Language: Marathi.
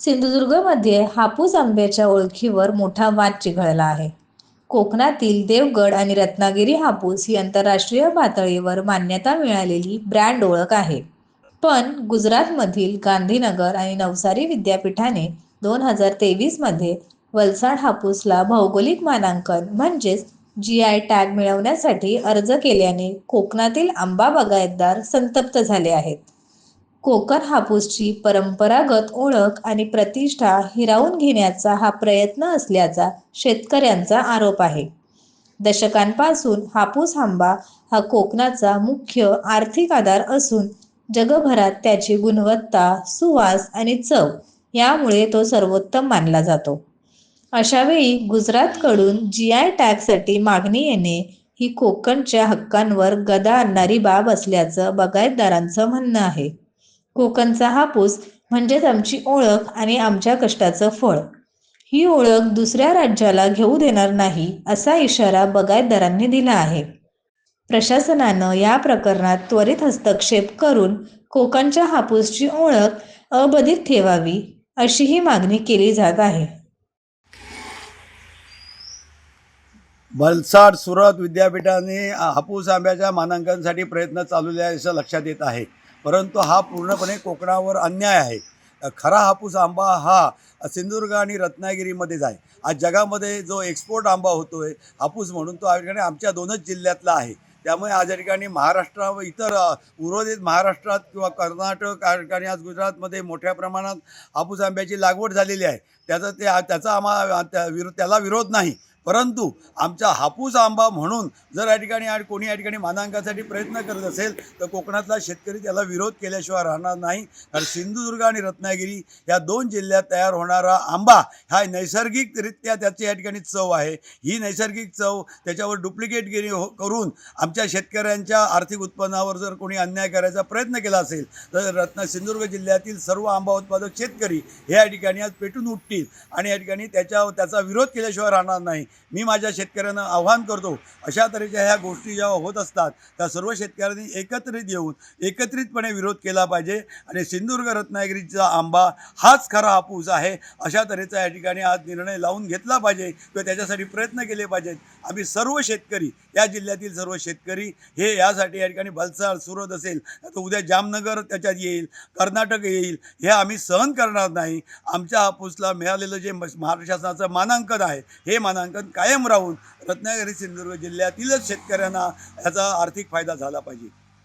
सिंधुदुर्गमध्ये हापूस आंब्याच्या ओळखीवर मोठा वाद चिघळला आहे. कोकणातील देवगड आणि रत्नागिरी हापूस ही आंतरराष्ट्रीय पातळीवर मान्यता मिळालेली ब्रँड ओळख आहे. पण गुजरातमधील गांधीनगर आणि नवसारी विद्यापीठाने दोन हजार तेवीसमध्ये वलसाड हापूसला भौगोलिक मानांकन म्हणजेच जी आय टॅग मिळवण्यासाठी अर्ज केल्याने कोकणातील आंबा बागायतदार संतप्त झाले आहेत. कोकण हापूसची परंपरागत ओळख आणि प्रतिष्ठा हिरावून घेण्याचा हा प्रयत्न असल्याचा शेतकऱ्यांचा आरोप आहे. दशकांपासून हापूस आंबा हा कोकणाचा मुख्य आर्थिक आधार असून जगभरात त्याची गुणवत्ता सुवास आणि चव यामुळे तो सर्वोत्तम मानला जातो. अशावेळी गुजरातकडून जी आय टॅगसाठी मागणी येणे ही कोकणच्या हक्कांवर गदा आणणारी बाब असल्याचं बागायतदारांचं म्हणणं आहे. कोकणचा हापूस म्हणजेच आमची ओळख आणि आमच्या कष्टाचं फळ. ही ओळख दुसऱ्या राज्याला घेऊ देणार नाही असा इशारा बगायतदारांनी दिला आहे. प्रशासनानं या प्रकरणात त्वरित हस्तक्षेप करून कोकणच्या हापूसची ओळख अबाधित ठेवावी अशीही मागणी केली जात आहे. वलसाड सुरत विद्यापीठाने हापूस आंब्याच्या मानांकनासाठी प्रयत्न चालू आहे असं लक्षात येत आहे. परंतु हा पूर्णपणे कोकणावर अन्याय आहे. खरा हापूस आंबा हा सिंधुदुर्ग आणि रत्नागिरीमध्येच आहे आज जगामध्ये जो एक्सपोर्ट आंबा होतो आहे हापूस म्हणून तो या ठिकाणी आमच्या दोनच जिल्ह्यातला आहे. त्यामुळे आज या ठिकाणी महाराष्ट्र व इतर उर्वरित महाराष्ट्रात किंवा कर्नाटक या ठिकाणी आज गुजरातमध्ये मोठ्या प्रमाणात हापूस आंब्याची लागवड झालेली आहे. त्याचा ते त्याचा आम्हा त्या विरो त्याला विरोध नाही. परंतु आमचा हापूस आंबा म्हणून जर या ठिकाणी आणि कोणी या ठिकाणी मानांकासाठी प्रयत्न करत असेल तर कोकणातला शेतकरी त्याला विरोध केल्याशिवाय राहणार नाही. कारण सिंधुदुर्ग आणि रत्नागिरी या दोन जिल्ह्यात तयार होणारा आंबा हा नैसर्गिकरित्या त्याची या ठिकाणी चव आहे. ही नैसर्गिक चव त्याच्यावर डुप्लिकेटगिरी हो करून आमच्या शेतकऱ्यांच्या आर्थिक उत्पन्नावर जर कोणी अन्याय करायचा प्रयत्न केला असेल तर रत्न सिंधुदुर्ग जिल्ह्यातील सर्व आंबा उत्पादक शेतकरी हे या ठिकाणी आज पेटून उठतील आणि या ठिकाणी त्याच्या त्याचा विरोध केल्याशिवाय राहणार नाही. मी माझ्या शेतकऱ्यांना आव्हान करतो अशा तऱ्हेच्या ह्या गोष्टी जेव्हा होत असतात त्या सर्व शेतकऱ्यांनी एकत्रित येऊन एकत्रितपणे विरोध केला पाहिजे. आणि सिंधुदुर्ग रत्नागिरीचा आंबा हाच खरा हापूस आहे अशा तऱ्हेचा या ठिकाणी आज निर्णय लावून घेतला पाहिजे किंवा त्याच्यासाठी प्रयत्न केले पाहिजेत. आम्ही सर्व शेतकरी या जिल्ह्यातील सर्व शेतकरी हे यासाठी या ठिकाणी वलसाड सुरत असेल तर उद्या जामनगर त्याच्यात येईल कर्नाटक येईल हे आम्ही सहन करणार नाही. आमच्या हापूसला मिळालेलं जे महाराष्ट्र शासनाचं मानांकन आहे हे मानांकन कायम राहून रत्नागिरी सिंधुदुर्ग जिल्ह्यातीलच शेतकऱ्यांना ह्याचा आर्थिक फायदा झाला पाहिजे.